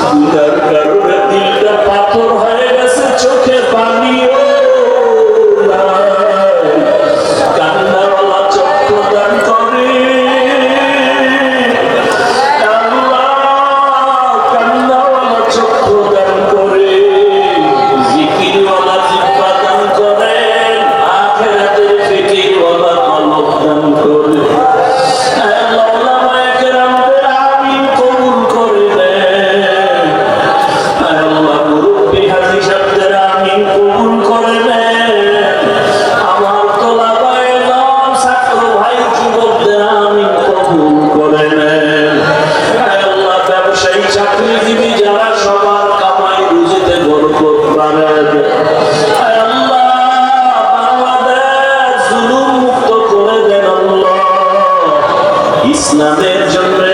যার ইসলামের জন্য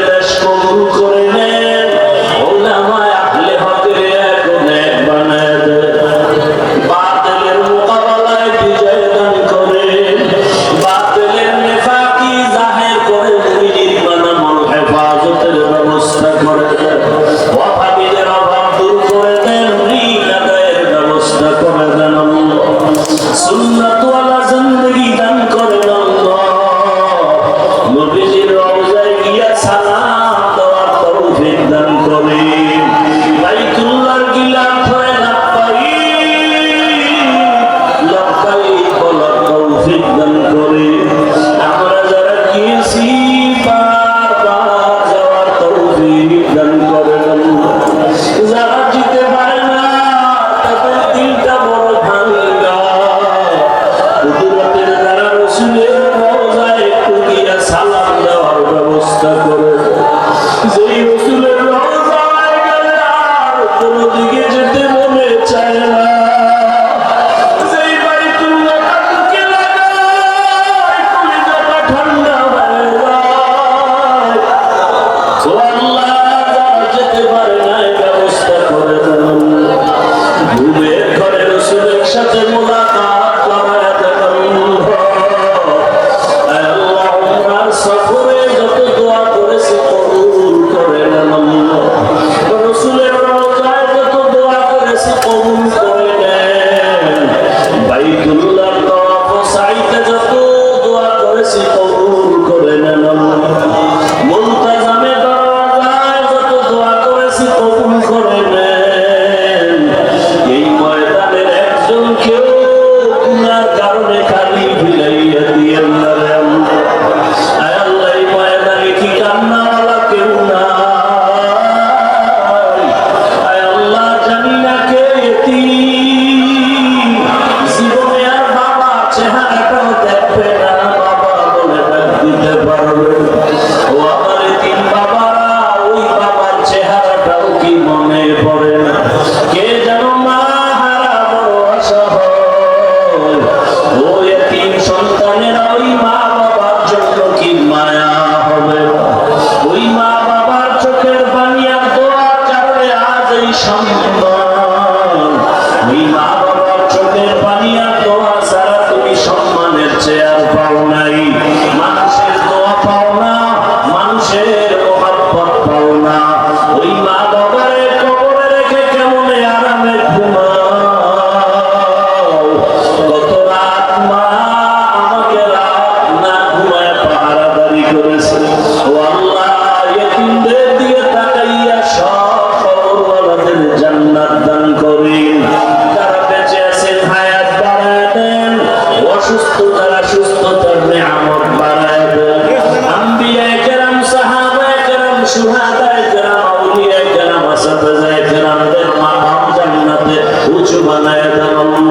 আর কোনো দিকে যেতে মনে চায় না। ঠান্ডা বানায় দাও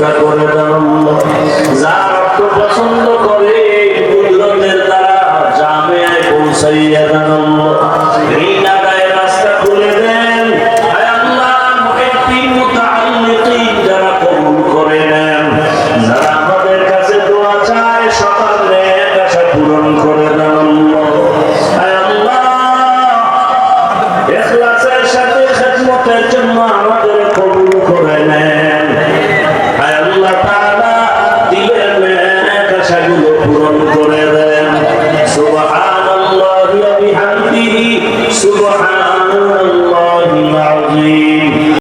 পরিষ্কার করে দাও যার অর্থ পছন্দ করে।